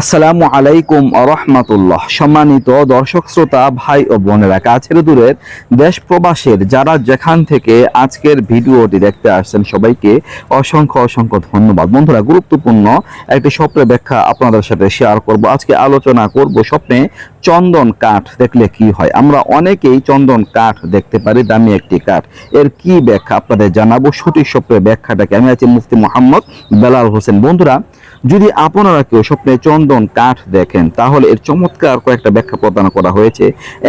আসসালামু আলাইকুম রহমাতুল্লাহ। সম্মানিত দর্শক, শ্রোতা, ভাই ও বোনেরা, কাছের দূরের দেশ প্রবাসের যারা যেখান থেকে আজকের ভিডিওটি দেখতে আসছেন, সবাইকে অসংখ্য অসংখ্য ধন্যবাদ। বন্ধুরা, গুরুত্বপূর্ণ একটি স্বপ্নের ব্যাখ্যা আপনাদের সাথে শেয়ার করব। আজকে আলোচনা করব স্বপ্নে চন্দন কাঠ দেখলে কি হয়? আমরা অনেকেই চন্দন কাঠ দেখতে পারি, দামি একটি কাঠ। এর কি ব্যাখ্যা আপনাদের জানাব? সঠিক স্বপ্নের ব্যাখ্যাটাকে আমি আছি মুফতি মোহাম্মদ বেলাল হোসেন। বন্ধুরা যদি আপনারা কেউ স্বপ্নে চন্দন কাঠ দেখেন, তাহলে এর চমৎকার কয়েকটা ব্যাখ্যা প্রদান করা হয়েছে।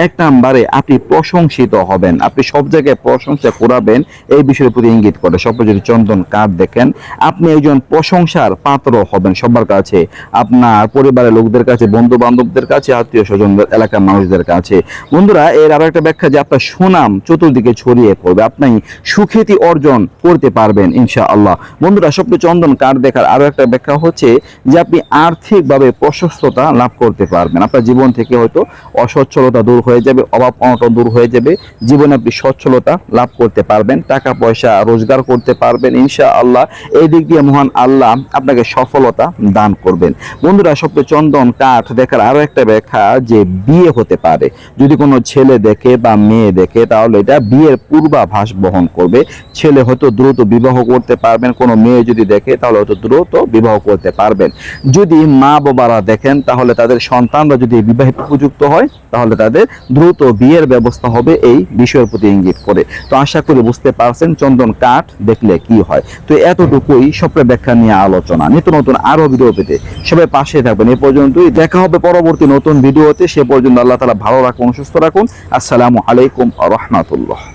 এক নম্বরে আপনি প্রশংসিত হবেন, আপনি সব জায়গায় প্রশংসা করাবেন এই বিষয়ের প্রতি ইঙ্গিত করে। স্বপ্নে যদি চন্দন কাঠ দেখেন, আপনি একজন প্রশংসার পাত্র হবেন সবার কাছে, আপনার পরিবারের লোকদের কাছে বন্ধু বান্ধবদের কাছে, আত্মীয় স্বজনদের, এলাকার মানুষদের কাছে। বন্ধুরা, এর আরও একটা ব্যাখ্যা যে আপনার সুনাম চতুর্দিকে ছড়িয়ে পড়বে, আপনি সুখ্যাতি অর্জন করতে পারবেন ইনশা আল্লাহ বন্ধুরা, স্বপ্নে চন্দন কাঠ দেখার আরও একটা ব্যাখ্যা হচ্ছে যে আপনি আর্থিকভাবে প্রশস্ততা লাভ করতে পারবেন। আপনার জীবন থেকে হয়তো অসচ্ছলতা দূর হয়ে যাবে, অভাব অনটন দূর হয়ে যাবে। জীবনে আপনি সচ্ছলতা লাভ করতে পারবেন, টাকা পয়সা রোজগার করতে পারবেন ইনশা আল্লাহ এই দিক দিয়ে মহান আল্লাহ আপনাকে সফলতা দান করবেন। বন্ধুরা স্বপ্নে চন্দন কাঠ দেখার আরও একটা ব্যাখ্যা যে বিয়ে হতে পারে। যদি কোনো ছেলে দেখে বা মেয়ে দেখে, তাহলে এটা বিয়ের পূর্বাভাস বহন করবে। ছেলে হয়তো দ্রুত বিবাহ করতে পারবেন, কোনো মেয়ে যদি দেখে, তাহলে হয়তো দ্রুত বিবাহ করতে পারবেন। যদি মা বাবারা দেখেন, তাহলে তাদের সন্তানরা যদি বিবাহিত উপযুক্ত হয়, তাহলে তাদের দ্রুত বিয়ের ব্যবস্থা হবে এই বিষয়ের প্রতি ইঙ্গিত করে। তো আশা করি বুঝতে পারছেন চন্দন কাঠ দেখলে কি হয়। তো এতটুকুই স্বপ্নের ব্যাখ্যা নিয়ে আলোচনা। নিত্য নতুন আরও ভিডিও পেতে সবাই পাশে থাকবেন। এ পর্যন্তই দেখা হবে পরবর্তী নতুন ভিডিওতে। সে পর্যন্ত আল্লাহ তালা ভালো রাখুন, সুস্থ রাখুন। আসসালামু আলাইকুম রহমাতুল্লাহ।